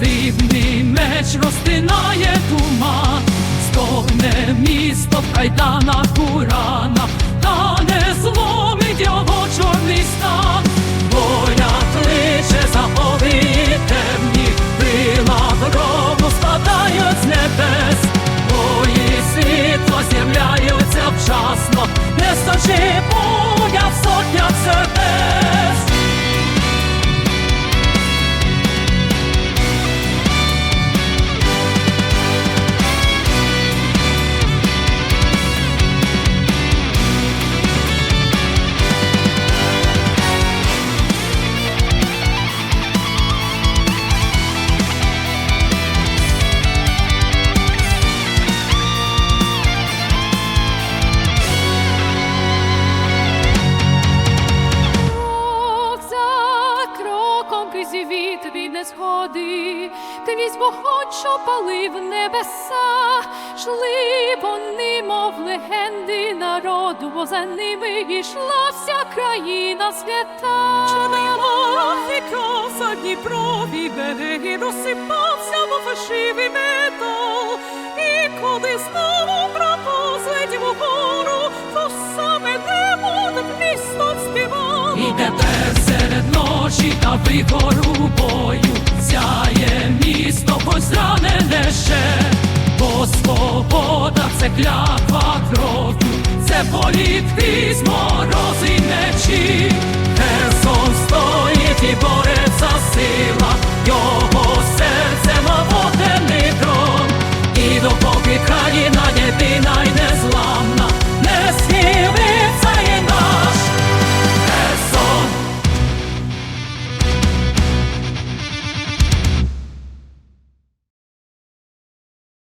сивний меч розтинає туман, стогне місто в кайданах урана, та не зломить його чорний стан, воля кличе за голи темні, крила грому спадають з небес, бої світло з'являються вчасно, не сточи боя в сотнях сердець. Крізь вітрі не сходи, крізь вогонь, що палив небеса, шли вони, мов легенди народу, бо за ними йшла вся країна свята. Чорний за Дніпрові береги розсипався, бо фашиві метал. Тепер серед ночі та вигору бою. Сяє місто, хоч зранене ще, бо свобода це клятва кров'ю, це політ морози